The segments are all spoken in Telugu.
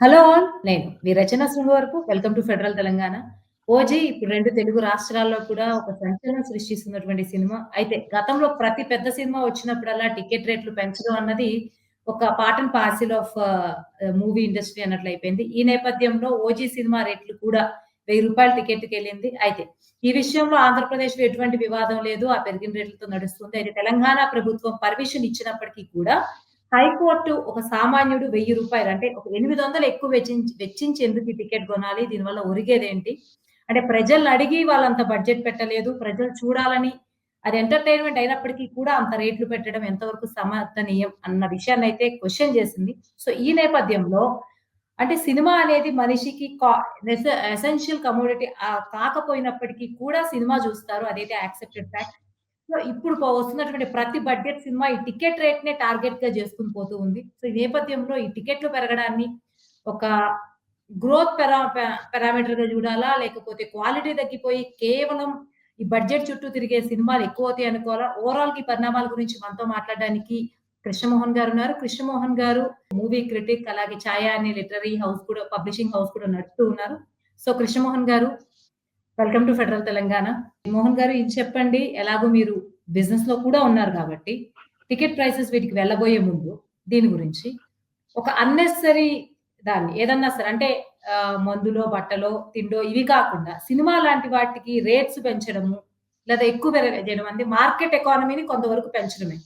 Hello all. నేను మీ Rachana Srungavarapu. Welcome to Federal Telangana. 'OG' ఇప్పుడు రెండు తెలుగు రాష్ట్రాల్లో కూడా ఒక సంచలనం సృష్టిస్తున్నటువంటి సినిమా. అయితే గతంలో ప్రతి పెద్ద సినిమా వచ్చినప్పుడల్లా టికెట్ రేట్లు పెంచడం అన్నది ఒక part and parcel of movie industry అన్నట్లయిపోయింది. ఈ నేపథ్యంలో 'ఓజీ' సినిమా రేట్లు కూడా వెయ్యి రూపాయల టికెట్కి వెళ్ళింది అయితే ఈ విషయంలో ఆంధ్రప్రదేశ్ ఎటువంటి వివాదం లేదు. ఆ పెరిగిన రేట్లతో నడుస్తుంది. అయితే తెలంగాణ ప్రభుత్వం పర్మిషన్ ఇచ్చినప్పటికీ కూడా హైకోర్టు ఒక సామాన్యుడు వెయ్యి రూపాయలు అంటే ఒక 800 ఎక్కువ వెచ్చించి వెచ్చించి ఎందుకు ఈ టికెట్ కొనాలి? దీనివల్ల ఒరిగేదేంటి? అంటే ప్రజల్ని అడిగి వాళ్ళంత బడ్జెట్ పెట్టలేదు. ప్రజలు చూడాలని అది ఎంటర్‌టైన్‌మెంట్ అయినప్పటికీ కూడా అంత రేట్లు పెట్టడం ఎంతవరకు సమర్థనీయం అన్న విషయాన్ని అయితే క్వశ్చన్ చేసింది. సో, ఈ నేపథ్యంలో అంటే సినిమా అనేది మనిషికి ఎసెన్షియల్ కమోడిటీ కాకపోయినప్పటికీ కూడా సినిమా చూస్తారు. అదైతే యాక్సెప్టెడ్ ఫ్యాక్ట్. సో, ఇప్పుడు వస్తున్నటువంటి ప్రతి బడ్జెట్ సినిమా ఈ టికెట్ రేట్ నే టార్గెట్గా చేసుకొని పోతూ ఉంది. సో, ఈ నేపథ్యంలో ఈ టికెట్లు పెరగడాన్ని ఒక గ్రోత్ పెరా ప పారామీటర్‌గా చూడాలా? లేకపోతే క్వాలిటీ తగ్గిపోయి కేవలం ఈ బడ్జెట్ చుట్టూ తిరిగే సినిమాలు ఎక్కువ అవుతాయి అనుకోవాలా? ఓవరాల్ ఈ పరిణామాల గురించి మనతో మాట్లాడడానికి కృష్ణమోహన్ గారు ఉన్నారు కృష్ణమోహన్ గారు మూవీ క్రిటిక్ అలాగే ఛాయా అనే లిటరీ హౌస్ కూడా పబ్లిషింగ్ హౌస్ కూడా నడుపుతూ ఉన్నారు. So, Krishnamohan garu welcome to Federal Telangana. Mohan garu ఇది చెప్పండి. ఎలాగో మీరు బిజినెస్లో కూడా ఉన్నారు కాబట్టి టికెట్ ప్రైసెస్ వీటికి వెళ్ళబోయే ముందు దీని గురించి ఒక అన్నెసరీ దాన్ని ఏదన్నా సరే అంటే మందులో, బట్టలో, తిండో ఇవి కాకుండా సినిమా లాంటి వాటికి రేట్స్ పెంచడము లేదా ఎక్కువ చేయడం అంటే మార్కెట్ ఎకానమీని కొంతవరకు పెంచడమే.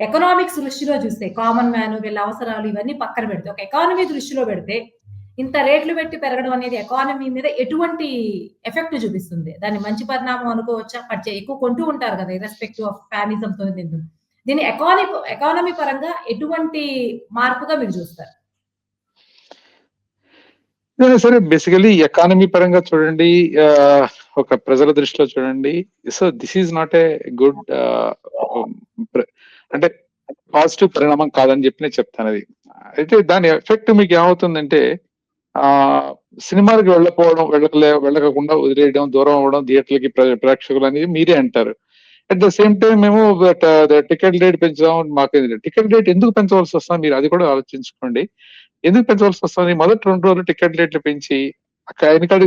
ఎకనామిక్స్ దృష్టిలో చూస్తే కామన్ మ్యాన్ వీళ్ళ అవసరాలు ఇవన్నీ పక్కన పెడితే ఒక ఎకానమీ దృష్టిలో పెడితే ఇంత రేట్లు పెట్టి పెరగడం అనేది ఎకానమీ మీద ఎటువంటి ఎఫెక్ట్ చూపిస్తుంది? దాన్ని మంచి పరిణామం అనుకోవచ్చా? బట్ ఎక్కువ కొంటూ ఉంటారు కదా! ఇరెస్పెక్టివ్ ఆఫ్ ఫ్యానిజంతో తో దీన్ని ఎకానమీ పరంగా ఎటువంటి మార్పుగా మీరు చూస్తారు? సరే బేసికల్లీ ఎకానమీ పరంగా చూడండి ఒక ప్రజల దృష్టిలో చూడండి. So, this is not a good అంటే పాజిటివ్ పరిణామం కాదని చెప్పి నేను చెప్తాను అది అయితే దాని ఎఫెక్ట్ మీకు ఏమవుతుందంటే ఆహ్, సినిమాలకి వెళ్ళకపోవడం, వెళ్ళకలే వెళ్ళకుండా వదిలేయడం, దూరం అవ్వడం థియేటర్‌లకి ప్రేక్షకులు అనేది మీరే అంటారు. అట్ ద సేమ్ టైం మేము టికెట్ రేట్ uh, పెంచుదాం మాకు టికెట్ రేట్ ఎందుకు పెంచవలసి వస్తుంది? మీరు అది కూడా ఆలోచించుకోండి. ఎందుకు పెంచవలసి వస్తుంది? మొదటి రెండు రోజులు టికెట్ రేట్లు పెంచి అక్క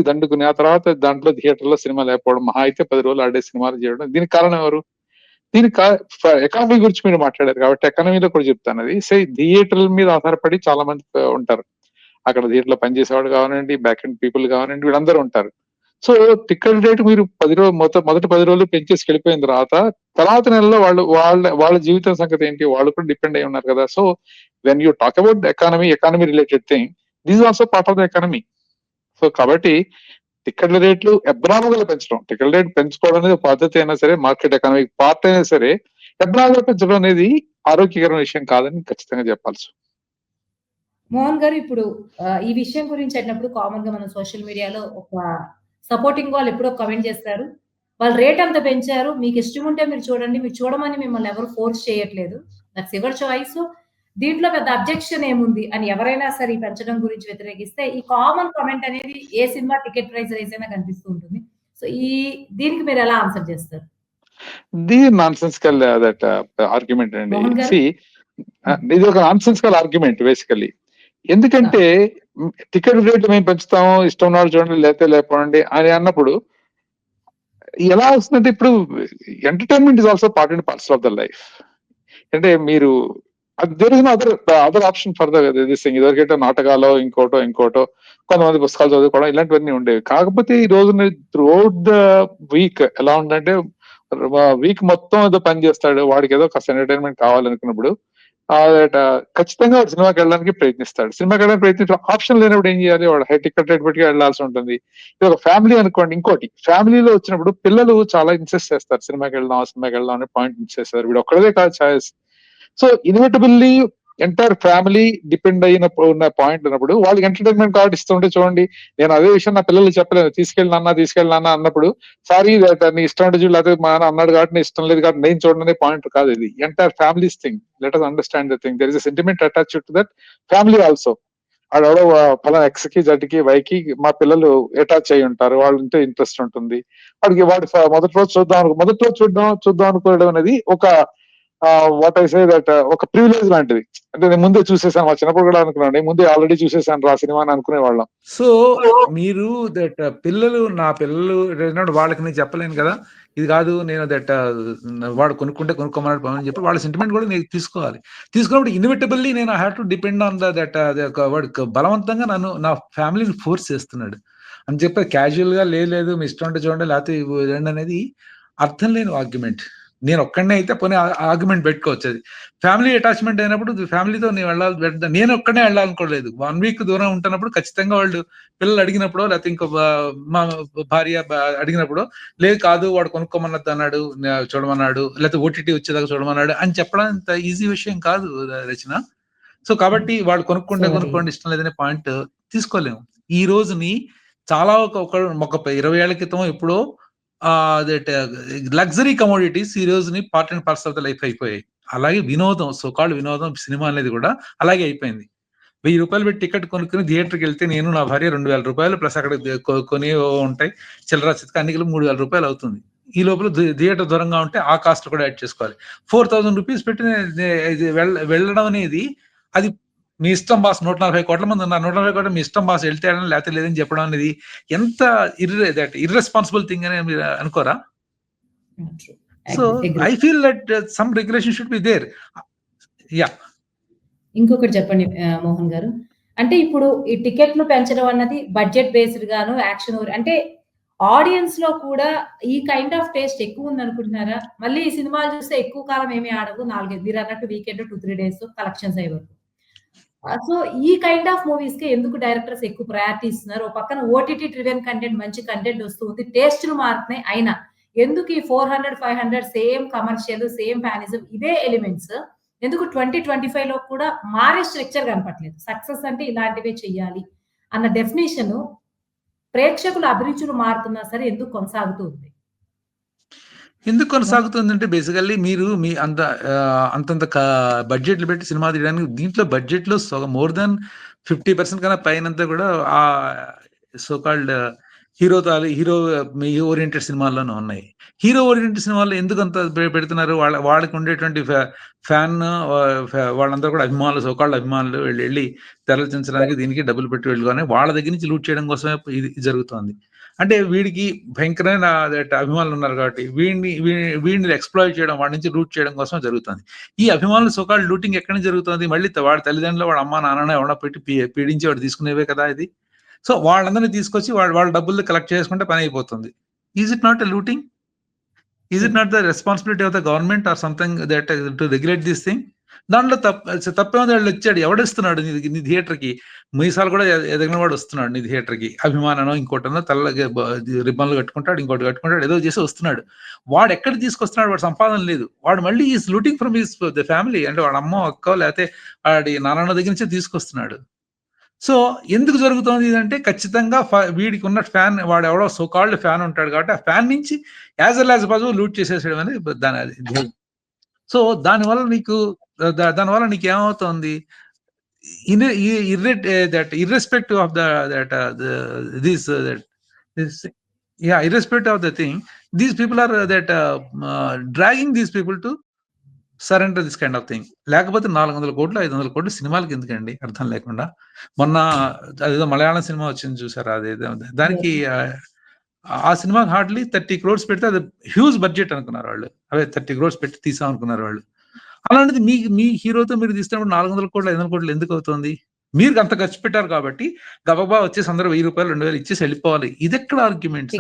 దండుకుని ఆ తర్వాత దాంట్లో థియేటర్‌లో సినిమా లేకపోవడం మహా అయితే పది రోజులు ఆడే సినిమాలు చేయడం. దీనికి కారణం ఎవరు? దీనికి కా ఎకానమీ గురించి మీరు మాట్లాడారు కాబట్టి ఎకానమీలో కూడా చెప్తానది. సే థియేటర్ల మీద ఆధారపడి చాలా మంది ఉంటారు. అక్కడ దీంట్లో పనిచేసేవాడు కావాలండి బ్యాక్ అండ్ పీపుల్ కావాలండి వీళ్ళందరూ ఉంటారు. సో, టికెట్ రేట్ మీరు పది రోజులు మొత్తం మొదటి పది రోజులు పెంచేసుకెళ్ళిపోయిన తర్వాత, తర్వాత నెలలో వాళ్ళు వాళ్ళ వాళ్ళ జీవితం సంగతి ఏంటి? వాళ్ళు కూడా డిపెండ్ అయి ఉన్నారు కదా! So, when you talk about economy, economy related thing this also part of the economy. So, కాబట్టి టికెట్ల రేట్లు అబ్నార్మల్‌గా పెంచడం. టికెట్ రేట్ పెంచుకోవడం అనేది పద్ధతి అయినా సరే, మార్కెట్ ఎకానమీ పార్ట్ అయినా సరే, అబ్నార్మల్‌గా పెంచడం అనేది ఆరోగ్యకరమైన విషయం కాదని ఖచ్చితంగా చెప్పాల్సి. మోహన్ గారు ఇప్పుడు ఈ విషయం గురించి అన్నప్పుడు కామన్‌గా మనం సోషల్ మీడియాలో ఒక సపోర్టింగ్ వాళ్ళు ఎప్పుడో కామెంట్ చేస్తారు. వాళ్ళు రేట్ అంత పెంచారు. మీకు ఇష్టం ఉంటే మీరు చూడండి. మీరు చూడమని మిమ్మల్ని ఎవరు ఫోర్స్ చేయట్లేదు. That's your choice. దీంట్లో పెద్ద అబ్జెక్షన్ ఏముంది? అని ఎవరైనా సరే పెంచడం గురించి వ్యతిరేకిస్తే ఈ కామన్ కామెంట్ అనేది ఏ సినిమా టికెట్ ప్రైస్ రైజ్ అయినా కనిపిస్తూ ఉంటుంది. సో, ఈ దీనికి మీరు ఎలా ఆన్సర్ చేస్తారు? ది నాన్‌సెన్సికల్ దట్ ఆర్గ్యుమెంట్ అండి. ఇది ఒక ఆర్గ్యుమెంట్ బేసికల్లీ. ఎందుకంటే టికెట్ రేట్లు మేము పెంచుతాము. ఇష్టం ఉన్నవాళ్ళు చూడండి లేతే లేకపోండి అని అన్నప్పుడు ఎలా వస్తుందంటే ఇప్పుడు entertainment is also part and parcel of the life. అంటే మీరు అది there is other other option for this thing. ఇదివరకైతే నాటకాలో, ఇంకోటో, ఇంకోటో కొంతమంది పుస్తకాలు చదువుకోవడం ఇలాంటివన్నీ ఉండేవి. కాకపోతే ఈ రోజున త్రూఅవుట్ ద వీక్ ఎలా ఉందంటే వీక్ మొత్తం ఏదో పని చేస్తాడు. వాడికి ఏదో కాస్త ఎంటర్‌టైన్‌మెంట్ కావాలనుకున్నప్పుడు ఖచ్చితంగా వాడు సినిమాకి వెళ్ళడానికి ప్రయత్నిస్తాడు. సినిమాకి వెళ్ళడానికి ప్రయత్నించడం ఆప్షన్ లేనప్పుడు ఏం చేయాలి? వాడు హై టికెట్ రేట్ పెట్టి వెళ్ళాల్సి ఉంటుంది. ఇది ఒక ఫ్యామిలీ అనుకోండి. ఇంకోటి ఫ్యామిలీలో వచ్చినప్పుడు పిల్లలు చాలా ఇన్సెస్ట్ చేస్తారు. సినిమాకి వెళ్దాం, సినిమాకి వెళ్దాం అనే పాయింట్ చేస్తారు వీడు ఒక్కడదే కాదు choice so, inevitably entire family depend అయినప్పుడు ఉన్న పాయింట్ ఉన్నప్పుడు వాళ్ళకి ఎంటర్‌టైన్‌మెంట్ కార్డ్ ఇస్తుంటే చూడండి. నేను అదే విషయం నా పిల్లలు చెప్పలేదు తీసుకెళ్ళి నాన్న, తీసుకెళ్ళు నాన్న అన్నప్పుడు సారీ నీ ఇష్టం ఉంటే చూడు లేకపోతే మా నాన్న అన్నాడు కాబట్టి ఇష్టం లేదు కాబట్టి నేను చూడండి పాయింట్ కాదు ఇది. Entire families thing. Let us understand the thing. There is sentiment attach to that family also. ఆడెవడో ఎక్స్కి జడ్‌కి, వైకి మా పిల్లలు అటాచ్ అయి ఉంటారు. వాళ్ళంటే ఇంట్రెస్ట్ ఉంటుంది. వాడికి వాడు మొదటి రోజు చూద్దాం అనుకో మొదటి రోజు చూద్దాం చూద్దాం అనుకోవడం అనేది ఒక వాట్ ఐ సే దట్ ఒక ప్రివిలేజ్ లాంటిది. అంటే నేను ముందే చూసేసాను మా చిన్నప్పుడు కూడా అనుకున్నాను. ముందే ఆల్రెడీ చూసేసాను రా సినిమా అని అనుకునే వాళ్ళం సో మీరు దట్ uh, పిల్లలు నా పిల్లలు వాళ్ళకి నేను చెప్పలేను కదా. ఇది కాదు నేను దట్ uh, వాడు కొనుక్కుంటే కొనుక్కోమన్నాడు పని చెప్పి వాళ్ళ సెంటిమెంట్ కూడా నేను తీసుకోవాలి. తీసుకున్నప్పుడు ఇన్విటబుల్లీ నేను I have to depend on the that వాడు బలవంతంగా నన్ను నా ఫ్యామిలీని ఫోర్స్ చేస్తున్నాడు. అని చెప్పి క్యాజువల్గా లేదు మీ ఇష్టం ఉంటే చూడండి లేకపోతే ఇవ్వు అనేది అర్థం లేని ఆర్గ్యుమెంట్ నేను ఒక్కడనే అయితే పోనీ ఆర్గ్యుమెంట్ పెట్టుకోవచ్చు అది. ఫ్యామిలీ అటాచ్మెంట్ అయినప్పుడు ఫ్యామిలీతో నేను వెళ్ళాలి నేను ఒక్కడే వెళ్ళాలనుకోలేదు. వన్ వీక్ దూరం ఉంటున్నప్పుడు ఖచ్చితంగా వాళ్ళు పిల్లలు అడిగినప్పుడు లేకపోతే ఇంకో మా భార్య అడిగినప్పుడు లేదు కాదు వాడు కొనుక్కోమన్నది అన్నాడు చూడమన్నాడు లేకపోతే ఓటీటీ వచ్చేదాకా చూడమన్నాడు అని చెప్పడం అంత ఈజీ విషయం కాదు రచన. సో కాబట్టి వాడు కొనుక్కుంటే. కొనుక్కోండి ఇష్టం లేదనే పాయింట్ తీసుకోలేము. ఈ రోజుని చాలా ఒక ఒక ఒక ఇరవై ఏళ్ళ క్రితం ఎప్పుడో లగ్జరీ కమోడిటీస్ ఈ రోజుని part and parts of the life అయిపోయాయి. అలాగే వినోదం సోకాళ్ళు వినోదం సినిమా అనేది కూడా అలాగే అయిపోయింది. వెయ్యి రూపాయలు పెట్టి టికెట్ కొనుక్కుని థియేటర్కి వెళ్తే నేను నా భార్య రెండు వేల రూపాయలు ప్లస్ అక్కడ కొని ఉంటాయి. చిల్లర చిత్క అన్ని మూడు వేల రూపాయలు అవుతుంది. ఈ లోపల థియేటర్ దూరంగా ఉంటే ఆ కాస్ట్ కూడా యాడ్ చేసుకోవాలి. ఫోర్ థౌసండ్ రూపీస్ పెట్టి వెళ్ళ- వెళ్ళడం అనేది అది మీ ఇష్టం బాస్ నూట నలభై కోట్ల మంది ఉన్నారు. నూట నలభై కోట్ల మీ ఇష్టం బాస్ వెళ్తే లేకపోతే లేదని చెప్పడం అనేది ఎంత ఇర్రె దట్ ఇర్రెస్పాన్సిబుల్ థింగ్ అని మీరు అనుకోరా? So I feel that some regulation should be there yeah ఇంకొకటి చెప్పండి మోహన్ గారు. అంటే ఇప్పుడు ఈ టికెట్లు పెంచడం అన్నది బడ్జెట్ బేస్డ్ గాను యాక్షన్ అంటే ఆడియన్స్లో కూడా ఈ కైండ్ ఆఫ్ టేస్ట్ ఎక్కువ ఉంది అనుకుంటున్నారా? మళ్ళీ ఈ సినిమాలు చూస్తే ఎక్కువ కాలం ఏమీ ఆడవు. నాలుగైదు మీరు అన్నట్టు weekend two three days collections అయ్యే వరకు. సో ఈ కైండ్ ఆఫ్ మూవీస్కి ఎందుకు డైరెక్టర్స్ ఎక్కువ ప్రయారిటీ ఇస్తున్నారు? పక్కన ఓటీటీ ట్రివెన్ కంటెంట్ మంచి కంటెంట్ వస్తుంది. టేస్ట్లు మారుతున్నాయి అయినా. ఎందుకు ఈ four hundred five hundred same commercial same fanism ఇవే ఎలిమెంట్స్ ఎందుకు ట్వంటీ ట్వంటీ ఫైవ్లో కూడా మారే స్ట్రక్చర్ కనపట్లేదు సక్సెస్ అంటే ఇలాంటివే చెయ్యాలి అన్న డెఫినేషన్ ప్రేక్షకుల అభిరుచులు మారుతున్నా సరే ఎందుకు కొనసాగుతూ ఉంది? ఎందుకు కొనసాగుతుందంటే బేసికల్లీ మీరు మీ అంత అంతంత బడ్జెట్లు పెట్టి సినిమా తీయడానికి దీంట్లో బడ్జెట్లో మోర్ దాన్ ఫిఫ్టీ పర్సెంట్ కన్నా పైనంతా కూడా ఆ సో కాల్డ్ హీరో మీ హీరో ఓరియంటెడ్ సినిమాల్లోనే ఉన్నాయి. హీరో ఓరియంటెడ్ సినిమాల్లో ఎందుకు అంత పెడుతున్నారు? వాళ్ళ వాళ్ళకి ఉండేటువంటి ఫ్యాన్ వాళ్ళందరూ కూడా అభిమానులు సోకాళ్ళ అభిమానులు వెళ్ళి వెళ్ళి తెరచించడానికి దీనికి డబ్బులు పెట్టి వెళ్ళుకొని వాళ్ళ దగ్గర నుంచి లూట్ చేయడం కోసమే ఇది జరుగుతోంది. అంటే వీడికి భయంకరమైన అభిమానులు ఉన్నారు కాబట్టి వీడిని వీడిని ఎక్స్ప్లాయిట్ చేయడం వాడి నుంచి రూట్ చేయడం కోసం జరుగుతుంది. ఈ అభిమానులు సోకాల్ లూటింగ్ ఎక్కడి నుంచి జరుగుతుంది? మళ్ళీ వాడి తల్లిదండ్రులు వాడు అమ్మ నాన్న ఎవడ పెట్టి పీడించి వాడు తీసుకునేవే కదా ఇది. సో వాళ్ళందరినీ తీసుకొచ్చి వాళ్ళ వాళ్ళ డబ్బులు కలెక్ట్ చేసుకుంటే పని అయిపోతుంది. Is it not a looting is it not the responsibility of the government or something that to regulate this thing దాంట్లో తప్ప తప్పే ఉంది వాళ్ళు వచ్చాడు ఎవడిస్తున్నాడు నీ నీ థియేటర్కి మీసాలు కూడా ఎదగిన వాడు వస్తున్నాడు నీ థియేటర్కి అభిమాననో ఇంకోటనో తల్ల రిబ్బన్లు కట్టుకుంటాడు ఇంకోటి కట్టుకుంటాడు ఏదో చేసి వస్తున్నాడు. వాడు ఎక్కడ తీసుకొస్తున్నాడు వాడు సంపాదన లేదు. వాడు మళ్ళీ is looting from his the family అంటే వాడు అమ్మ అక్క లేకపోతే వాడి నాన్న దగ్గర నుంచే తీసుకొస్తున్నాడు. సో ఎందుకు జరుగుతోంది ఇదంటే ఖచ్చితంగా వీడికి ఉన్న ఫ్యాన్ వాడు ఎవడో సో కాల్డ్ ఫ్యాన్ ఉంటాడు కాబట్టి ఆ ఫ్యాన్ నుంచి as well as possible loot చేసేసాడు అనేది దాని అది సో దానివల్ల నీకు దానివల్ల నీకు ఏమవుతుంది in that irrespective of the that this that yeah irrespective of the thing. These people are that dragging these people to surrender this kind of thing. లేకపోతే నాలుగు వందల కోట్లు ఐదు వందల కోట్లు సినిమాలకి ఎందుకండి? అర్థం లేకుండా. మొన్న అదేదో మలయాళం సినిమా వచ్చింది చూసారా? అదేదో దానికి ఆ, ఆ సినిమా హార్డ్లీ థర్టీ క్రోర్స్ పెడితే అది హ్యూజ్ బడ్జెట్ అనుకున్నారు వాళ్ళు. అవే థర్టీ క్రోర్స్ పెట్టి తీసాం అనుకున్నారు వాళ్ళు. అలాంటిది మీ మీ హీరోతో మీరు తీసినప్పుడు నాలుగు వందల కోట్లు ఐదు వందల కోట్లు ఎందుకు అవుతుంది? మీరు అంత ఖర్చు పెట్టారు కాబట్టి గబగబా వచ్చేసి అందరూ వెయ్యి రూపాయలు రెండు వేలు ఇచ్చేసి వెళ్ళిపోవాలి. ఇది ఎక్కడ ఆర్గ్యుమెంట్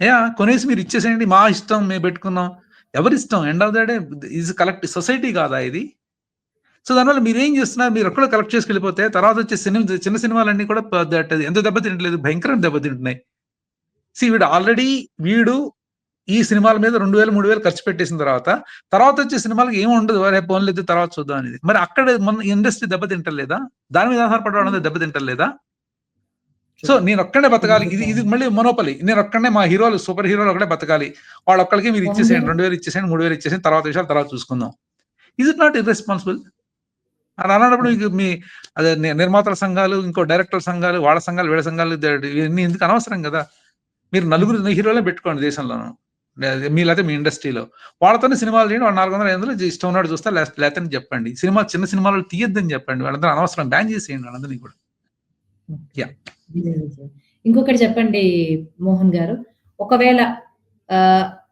యా కొనేసి మీరు ఇచ్చేసేయండి. మా ఇష్టం మేము పెట్టుకున్నాం. ఎవరి ఇష్టం end of the day collect society కాదా ఇది? సో దానివల్ల మీరు ఏం చేస్తున్నారు? మీరు ఎక్కడ కలెక్ట్ చేసుకు వెళ్ళిపోతే తర్వాత వచ్చే సినిమా చిన్న సినిమాలన్నీ కూడా ఎంత దెబ్బతింటలేదు. భయంకరంగా దెబ్బతింటున్నాయి. సి వీడు ఆల్రెడీ వీడు ఈ సినిమాల మీద రెండు వేలు మూడు వేలు ఖర్చు పెట్టేసిన తర్వాత తర్వాత వచ్చే సినిమాలకు ఏమి ఉండదు. రేపు ఫోన్ లేదు తర్వాత చూద్దాం అనేది. మరి అక్కడ మన ఇండస్ట్రీ దెబ్బతింటలేదా దాని మీద ఆధారపడడం అనేది దెబ్బతింటలేదా సో నేను ఒక్కడే బతకాలి. ఇది ఇది మళ్ళీ మొనోపలి నేను ఒక్కడే మా హీరోలు సూపర్ హీరోలు ఒకటే బతకాలి. వాళ్ళ ఒక్కరికి మీరు ఇచ్చేసేయండి రెండు వేలు ఇచ్చేసేయండి మూడు వేలు ఇచ్చేసేయండి తర్వాత విషయాలు తర్వాత చూసుకుందాం. ఇజ్ ఇట్ నాట్ ఇర్రెస్పాన్సిబుల్ అని అన్నప్పుడు మీకు మీ అదే నిర్మాతల సంఘాలు ఇంకో డైరెక్టర్ సంఘాలు వాళ్ళ సంఘాలు వీళ్ళ సంఘాలు ఇవన్నీ ఎందుకు అనవసరం కదా? మీరు నలుగురు హీరోలే పెట్టుకోండి దేశంలోనూ. మీలైతే మీ లేకపోతే మీ ఇండస్ట్రీలో. వాళ్ళతోనే సినిమాలు చేయండి వాళ్ళు నాలుగు వందల ఐదు వందలు ఇష్టం ఉన్నాడు చూస్తే లేకపోతే చెప్పండి. సినిమా చిన్న సినిమాలు తీయొద్దని చెప్పండి. వాళ్ళందరూ అనవసరం బ్యాన్ చేసేయండి వాళ్ళందరినీ కూడా. యా. ఇంకొకటి చెప్పండి మోహన్ గారు. ఒకవేళ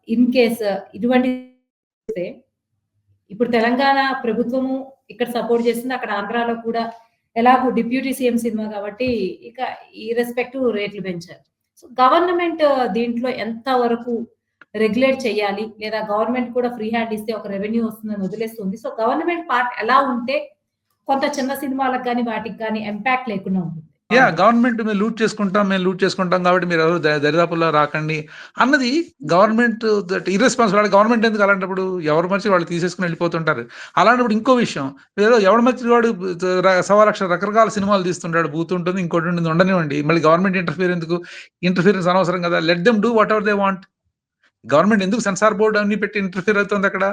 ఇన్ కేస్ ఇటువంటి ఇప్పుడు తెలంగాణ ప్రభుత్వము ఇక్కడ సపోర్ట్ చేస్తుంది. అక్కడ ఆంధ్రాలో కూడా ఎలాగో డిప్యూటీ సీఎం సినిమా కాబట్టి ఇక ఈ రెస్పెక్ట్ రేట్లు పెంచారు. సో గవర్నమెంట్ uh, దీంట్లో ఎంత వరకు రెగ్యులేట్ చేయాలి? లేదా గవర్నమెంట్ కూడా ఫ్రీ హ్యాండ్ ఇస్తే ఒక రెవెన్యూ వస్తుందని వదిలేస్తుంది. సో గవర్నమెంట్ పార్ట్ ఎలా ఉంటే కొంత చిన్న సినిమాలకు కానీ వాటికి కానీ ఇంపాక్ట్ లేకుండా ఉంటుంది. యా గవర్నమెంట్ మేము లూట్ చేసుకుంటాం మేము లూట్ చేసుకుంటాం కాబట్టి మీరు ఎవరు దరిదాపుల్లో రాకండి అన్నది గవర్నమెంట్ ఇర్రెస్పాన్సిబుల్ గవర్నమెంట్ ఎందుకు అలాంటప్పుడు ఎవరు మంచి వాళ్ళు తీసేసుకుని వెళ్ళిపోతుంటారు. అలాంటప్పుడు ఇంకో విషయం ఏదో ఎవడు మంచి వాడు సవా లక్ష రకరకాల సినిమాలు తీస్తుంటాడు బూత్ ఉంటుంది ఇంకోటి ఉంటుంది ఉండనివ్వండి. మళ్ళీ గవర్నమెంట్ ఇంటర్ఫియర్ ఎందుకు? ఇంటర్ఫియరెన్స్ అనవసరం కదా. Let them do whatever they want government ఎందుకు సెన్సార్ బోర్డు అన్ని పెట్టి ఇంటర్ఫియర్ అవుతుంది అక్కడ?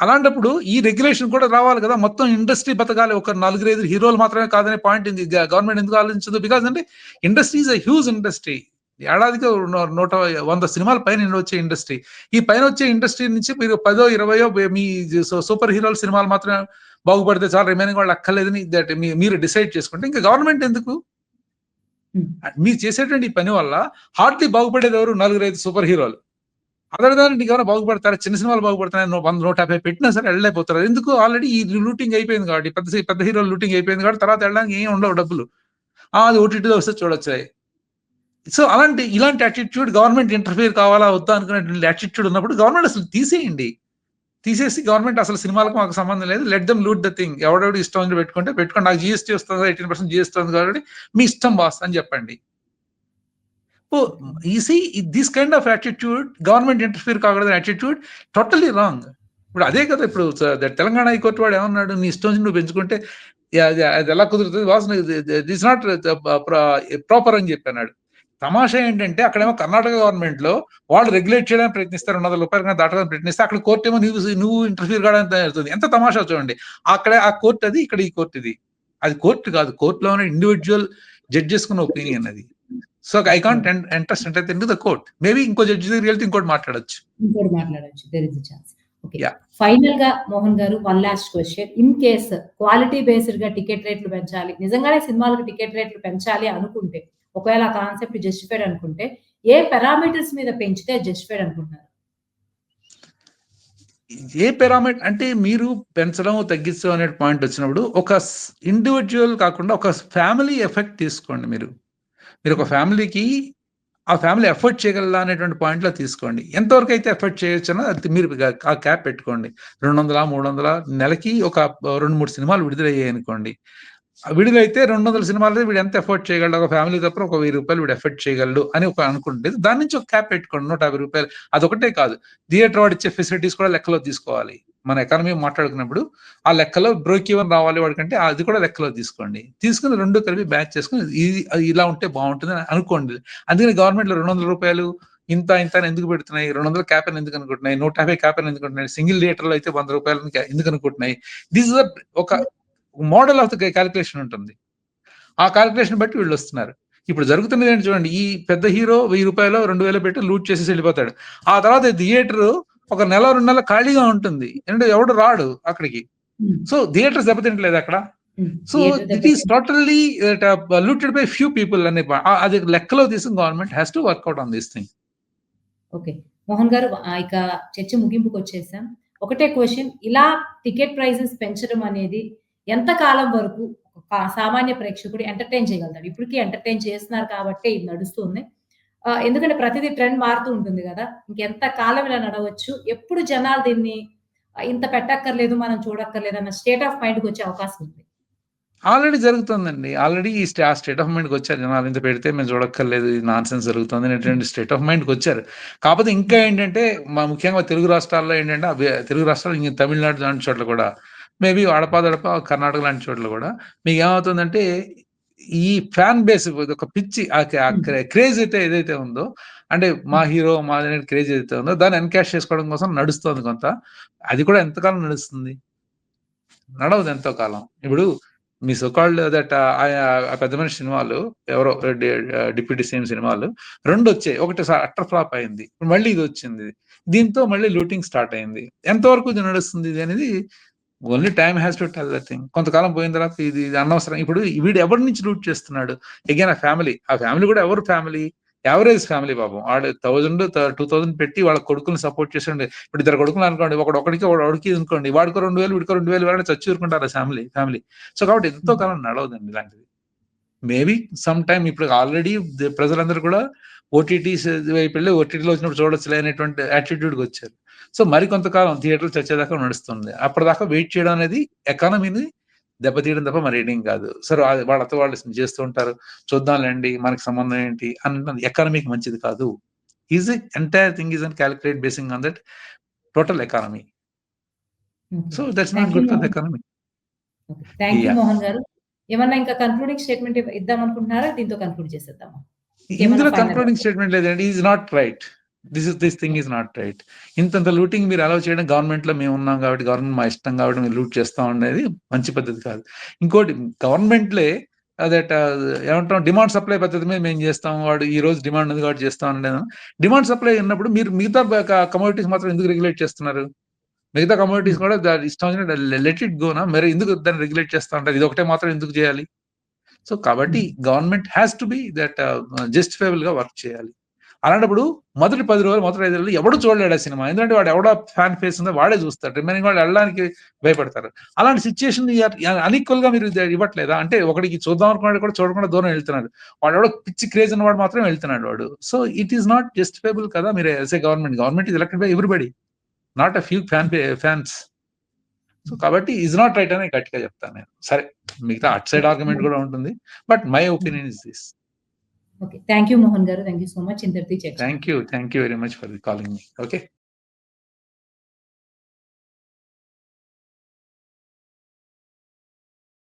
అలాంటప్పుడు ఈ రెగ్యులేషన్ కూడా రావాలి కదా. మొత్తం ఇండస్ట్రీ బతకాలి. ఒక నలుగురు ఐదు హీరోలు మాత్రమే కాదనే పాయింట్ ఇది గవర్నమెంట్ ఎందుకు ఆలోచించదు? బికాస్ అంటే industry is a huge industry ఏడాదికి నూట వంద సినిమాల పైన వచ్చే ఇండస్ట్రీ ఈ పైన వచ్చే ఇండస్ట్రీ నుంచి మీరు పదో ఇరవయో మీ సూపర్ హీరోల సినిమాలు మాత్రమే బాగుపడితే చాలా. రిమైనింగ్ వాళ్ళు అక్కర్లేదని దట్ మీరు డిసైడ్ చేసుకుంటే ఇంకా గవర్నమెంట్ ఎందుకు? Hmm. మీరు చేసేటువంటి ఈ పని వల్ల హార్డ్లీ బాగుపడేది ఎవరు? నలుగురు ఐదు సూపర్ హీరోలు. అదర్ దాన్ నీకు ఎవరైనా బాగుపడతారా? చిన్న సినిమాలు బాగుపడుతున్నాయి వంద నూట యాభై పెట్టినా సరే వెళ్ళలేకపోతారు. ఎందుకు? ఆల్రెడీ ఈ లూటింగ్ అయిపోయింది కాబట్టి పెద్ద పెద్ద హీరోలు లూటింగ్ అయిపోయింది కాబట్టి తర్వాత వెళ్ళడానికి ఏం ఉండవు డబ్బులు. ఆ, అది ఓటీటీలో వస్తే చూడొచ్చాయి సో అలాంటి ఇలాంటి యాటిట్యూడ్ గవర్నమెంట్ ఇంటర్ఫియర్ కావాలా వద్దా అనుకునే యాటిట్యూడ్ ఉన్నప్పుడు గవర్నమెంట్ అసలు తీసేయండి. తీసేసి గవర్నమెంట్ అసలు సినిమాలకు మాకు సంబంధం లేదు. Let them loot the thing ఎవడెవడు ఇష్టం పెట్టుకుంటే పెట్టుకోండి. నాకు జిఎస్టీ వస్తుంది ఎయిటీన్ పర్సెంట్ జిఎస్టీ ఉంది కాబట్టి మీ ఇష్టం బాస్ అని చెప్పండి. Is this kind of attitude government interfere కాకూడదు యాటిట్యూడ్ టోటలీ రాంగ్ ఇప్పుడు అదే కదా ఇప్పుడు ద- తెలంగాణ హైకోర్టు వాడు ఏమన్నాడు? నీ ఇష్టం నువ్వు పెంచుకుంటే అది ఎలా కుదురుతుంది? వాసన దిస్ నాట్ ప్రాపర్ అని చెప్పన్నాడు తమాషా ఏంటంటే అక్కడేమో కర్ణాటక గవర్నమెంట్లో వాళ్ళు రెగ్యులేట్ చేయడానికి ప్రయత్నిస్తారు రెండు వందల రూపాయలు దాటడానికి ప్రయత్నిస్తే అక్కడ కోర్టు ఏమో నువ్వు నువ్వు ఇంటర్ఫీర్ కావడానికి జరుగుతుంది ఎంత తమాషా చూడండి. అక్కడ ఆ కోర్టు అది ఇక్కడ ఈ కోర్టు ఇది. అది కోర్టు కాదు కోర్టులో ఉన్న ఇండివిజువల్ జడ్జెస్ కున్న ఒపీనియన్ అది. సో ఐ కాంట్ ఎంట్రెస్ట్ అంటే ఇన్ ద కోర్ట్ మేబీ ఇంకో జడ్జి దగ్గరికి వెళ్తే ఇంకోటి మాట్లాడొచ్చు. ఇంకోటి మాట్లాడొచ్చు. There is chance okay. ఫైనల్గా మోహన్ గారు one last question in case quality బేస్డ్గా ticket రేట్లు పెంచాలి నిజంగానే సినిమాలకు టికెట్ రేట్లు పెంచాలి అనుకుంటే ఒకవేళ ఆ కాన్సెప్ట్ జస్టిఫైడ్ అనుకుంటే ఏ పారామీటర్స్ మీద పెంచితే జస్టిఫైడ్ అనుకుంటున్నారు? ఏ పెరామిడ్ అంటే మీరు పెంచడం తగ్గించడం అనే పాయింట్ వచ్చినప్పుడు ఒక ఇండివిజువల్ కాకుండా ఒక ఫ్యామిలీ ఎఫెక్ట్ తీసుకోండి మీరు. మీరు ఒక ఫ్యామిలీకి ఆ ఫ్యామిలీ ఎఫర్ట్ చేయగలరా అనేటువంటి పాయింట్లో తీసుకోండి. ఎంతవరకు అయితే ఎఫర్ట్ చేయొచ్చనో అది మీరు ఆ క్యాప్ పెట్టుకోండి. రెండు వందల మూడు వందల నెలకి ఒక రెండు మూడు సినిమాలు విడుదలయ్యాయి అనుకోండి వీడిదైతే రెండు వందల సినిమాలు వీడు ఎంత ఎఫర్ట్ చేయగలడు? ఒక ఫ్యామిలీ తప్ప ఒక వెయ్యి రూపాయలు వీడు ఎఫర్ట్ చేయగలడు అని ఒక అనుకుంటే దాని నుంచి ఒక క్యాప్ పెట్టుకోండి నూట యాభై రూపాయలు. అదొకటే కాదు. థియేటర్ వాడు ఇచ్చే ఫెసిలిటీస్ కూడా లెక్కలో తీసుకోవాలి. మన ఎకానమీ మాట్లాడుకున్నప్పుడు ఆ లెక్కలో బ్రోక్ ఈవెన్ రావాలి వాడికంటే అది కూడా లెక్కలో తీసుకోండి. తీసుకుని రెండు కలిపి బ్యాచ్ చేసుకుని ఇది అది ఇలా ఉంటే బాగుంటుంది అని అనుకోండి. అందుకని గవర్నమెంట్లో రెండు వందల రూపాయలు ఇంత ఇంత ఎందుకు పెడుతున్నాయి? రెండు వందల క్యాప్ అని ఎందుకు అనుకుంటున్నాయి? నూట యాభై క్యాప్ అని ఎందుకు అనుకుంటున్నాయి? సింగిల్ థియేటర్లో అయితే వంద రూపాయలు ఎందుకు అనుకుంటున్నాయి? దిస్ ఇస్ ఒక మోడల్ ఆఫ్ ద క్యాలిక్యులేషన్ ఉంటుంది. ఆ క్యాలిక్యులేషన్ బట్టి వీళ్ళు వస్తున్నారు. ఇప్పుడు జరుగుతున్నది ఏంటి చూడండి ఈ పెద్ద హీరో వెయ్యి రూపాయలు రెండు వేలు పెట్టి లూట్ చేసేసి వెళ్ళిపోతాడు. ఆ తర్వాత థియేటర్ ఒక నెల రెండు నెలలు ఖాళీగా ఉంటుంది. ఎందుకంటే ఎవడు రాడు అక్కడికి. సో థియేటర్స్ దెబ్బతింటలేదు అక్కడ. So it is totally looted by few people అనే అది లెక్కలో తీసుకుని government has to work out on this thing okay Mohan గారు ఇక చర్చ ముగింపుకు వచ్చేసాం ఒకటే క్వశ్చన్ ఇలా టికెట్ ప్రైసెస్ పెంచడం అనేది ఎంత కాలం వరకు సామాన్య ప్రేక్షకుడు ఎంటర్టైన్ చేయగలుగుతాడు? ఇప్పటికీ ఎంటర్టైన్ చేస్తున్నారు కాబట్టి ఇది నడుస్తుంది. ఎందుకంటే ప్రతిదీ ట్రెండ్ మారుతూ ఉంటుంది కదా. ఇంకెంత కాలం ఇలా నడవచ్చు? ఎప్పుడు జనాలు దీన్ని ఇంత పెట్టక్కర్లేదు మనం చూడక్కర్లేదు అన్న స్టేట్ ఆఫ్ మైండ్కి వచ్చే అవకాశం ఉంది. ఆల్రెడీ జరుగుతుందండి. ఆల్రెడీ ఈ స్టే ఆ స్టేట్ ఆఫ్ మైండ్కి వచ్చారు. జనాలు ఇంత పెడితే మేము చూడక్కర్లేదు ఇది నాన్ సెన్స్ జరుగుతుంది అనేటువంటి స్టేట్ ఆఫ్ మైండ్కి వచ్చారు. కాకపోతే ఇంకా ఏంటంటే మా ముఖ్యంగా తెలుగు రాష్ట్రాల్లో ఏంటంటే తెలుగు రాష్ట్రాలు ఇంకా తమిళనాడు లాంటి చోట్ల కూడా మేబీ అడపాదడప కర్ణాటక లాంటి చోట్ల కూడా. మీకు ఏమవుతుందంటే ఈ ఫ్యాన్ బేస్ ఒక పిచ్చి ఆ క్రేజ్ అయితే ఏదైతే ఉందో అంటే మా హీరో మా క్రేజ్ ఏదైతే ఉందో దాన్ని ఎన్కాష్ చేసుకోవడం కోసం నడుస్తుంది కొంత. అది కూడా ఎంతకాలం నడుస్తుంది? నడవదు ఎంతో కాలం. ఇప్పుడు మీ సోకాల్డ్ దట్ ఆ పెద్ద మనిషి సినిమాలు ఎవరో డిప్యూటీ సీఎం సినిమాలు రెండు వచ్చాయి. ఒకటి అట్టర్ ఫ్లాప్ అయింది. మళ్ళీ ఇది వచ్చింది. దీంతో మళ్ళీ లూటింగ్ స్టార్ట్ అయింది. ఎంతవరకు ఇది నడుస్తుంది ఇది అనేది only time has to tell the thing కొంతకాలం పోయిన తర్వాత ఇది ఇది అనవసరం. ఇప్పుడు వీడు ఎవరి నుంచి లూట్ చేస్తున్నాడు? ఎగైన్ ఆ ఫ్యామిలీ ఆ ఫ్యామిలీ కూడా ఎవరు ఫ్యామిలీ యావరేజ్ ఫ్యామిలీ పాపం. వాడు థౌజండ్ టూ థౌసండ్ పెట్టి వాళ్ళ కొడుకుని సపోర్ట్ చేసండి ఇప్పుడు ఇద్దరు కొడుకులు అనుకోండి ఒకడు ఒకడికి ఒకడు ఒకడికి అనుకోండి వాడికి రెండు వేలు వీడికి రెండు వేలు వాడిని చచ్చిరుకుంటారు ఫ్యామిలీ ఫ్యామిలీ సో కాబట్టి ఎంతో కాలం నడవదండి ఇలాంటిది. మేబీ సమ్ టైమ్ ఇప్పుడు ఆల్రెడీ ప్రజలందరూ కూడా ఓటీటీస్ వైపు వెళ్ళి ఓటీటీలో వచ్చినప్పుడు చూడొచ్చు అనేటువంటి యాటిట్యూడ్కి వచ్చారు. సో మరి కొంతకాలం థియేటర్లు చచ్చేదాకా నడుస్తుంది. అప్పటిదాకా వెయిట్ చేయడం అనేది ఎకానమీని దెబ్బతీయడం తప్ప మరి ఏం కాదు. సరే అది వాళ్ళతో వాళ్ళు చేస్తూ ఉంటారు. చూద్దాంలేండి మనకి సంబంధం ఏంటి అని ఎకానమీకి మంచిది కాదు. Is entire thing is an calculate basing on that total economy so that's not good for the. Economy thank you Yeah. Mohan గారు. ఏమన్నా ఇంకా కన్క్లూడింగ్ స్టేట్మెంట్ ఇద్దాం అనుకుంటున్నారా? దీంతో కన్క్లూడ్ చేసేద్దామా? ఇందులో కన్క్లూడింగ్? స్టేట్మెంట్ లేదండి. Is not right this is this thing is not right ఇంతంత లూటింగ్ మీరు అలౌ చేయడం గవర్నమెంట్లో మేము ఉన్నాం కాబట్టి గవర్నమెంట్ మా ఇష్టం కాబట్టి మీరు లూట్ చేస్తాం అనేది మంచి పద్ధతి కాదు. ఇంకోటి గవర్నమెంట్లే దట్ ఏమంటాం డిమాండ్ సప్లై పద్ధతి మీద మేము చేస్తాం. వాడు ఈ రోజు డిమాండ్ ఉంది కాబట్టి చేస్తాం అనేది డిమాండ్ సప్లై ఉన్నప్పుడు మీరు మిగతా కమోడిటీస్ మాత్రం ఎందుకు రెగ్యులేట్ చేస్తున్నారు? మిగతా కమోడిటీస్ కూడా దాని ఇష్టం లెట్ ఇట్ గోనా మరి ఎందుకు దాన్ని రెగ్యులేట్ చేస్తా ఉంటారు? ఇది ఒకటే మాత్రం ఎందుకు చేయాలి? సో కాబట్టి government has to be that జస్టిఫైబుల్గా work చేయాలి. అలాంటప్పుడు మొదటి పది రోజులు మొదటి ఐదు రోజులు ఎవడు చూడలేడు ఆ సినిమా. ఎందుకంటే వాడు ఎవడో ఫ్యాన్ ఫేస్ ఉందో వాడే చూస్తాడు. రిమైనింగ్ వాళ్ళు వెళ్ళడానికి భయపడతారు. అలాంటి సిచ్యుయేషన్ అన్ఈక్వల్గా మీరు ఇవ్వట్లేదా? అంటే ఒకడికి చూద్దాం అనుకున్నాడు కూడా చూడకుండా దూరం వెళ్తున్నాడు. వాడు ఎవడో పిచ్చి క్రేజ్ ఉన్నవాడు మాత్రం వెళ్తున్నాడు వాడు. So it is not justifiable కదా మీరు as a government government is elected by everybody not a few fan fans so కాబట్టి ఇస్ నాట్ రైట్ అని గట్టిగా చెప్తాను నేను. సరే మిగతా అట్ సైడ్ ఆర్గ్యుమెంట్ కూడా ఉంటుంది. But my opinion is this Okay. Thank you, Mohan Garu. Thank you so much, Thank you. Thank you very much for calling me. Okay.